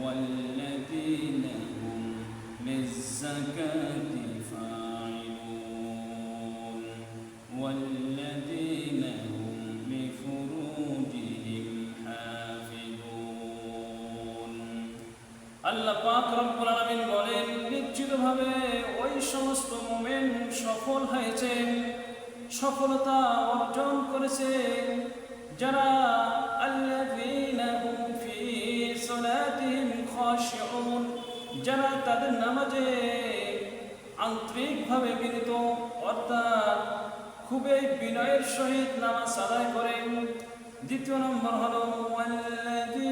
والذين هم للزكاة فاعلون আল্লাহ পাক রব্বুল আলামিন বলেন, নিশ্চিতভাবে ওই সমস্ত মুমিন সফল হয়েছে সফলতা অর্জন করেছে যারা আল্লাযীনা হুম ফি সালাতিহিম খাশিউন, যারা তাদের নামাজে আন্তরিকভাবে বিনীত অর্থাৎ খুবই বিনয়ের সহিত নামাজ আদায় করেন। দ্বিতীয় নম্বর হলো, ওয়াল্লাযীনা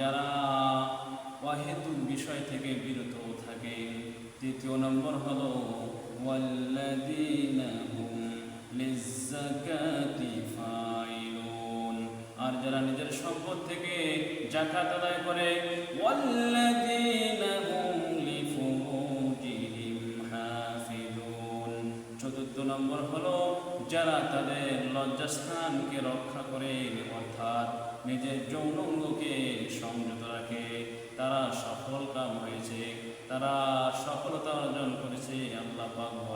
যারা অহেতুক বিষয় থেকে বিরত থাকে। তৃতীয় নম্বর হল আর যারা নিজের সম্পদ থেকে জাকাত আদায় করে চতুর্থ নম্বর হলো, যারা তাদের লজ্জাস্থানকে রক্ষা করে অর্থাৎ নিজের যৌনঙ্গকে সংযত রাখে। তারা সফল কাম হয়েছে তারা সফলতা অর্জন করেছে, আল্লাহ বলে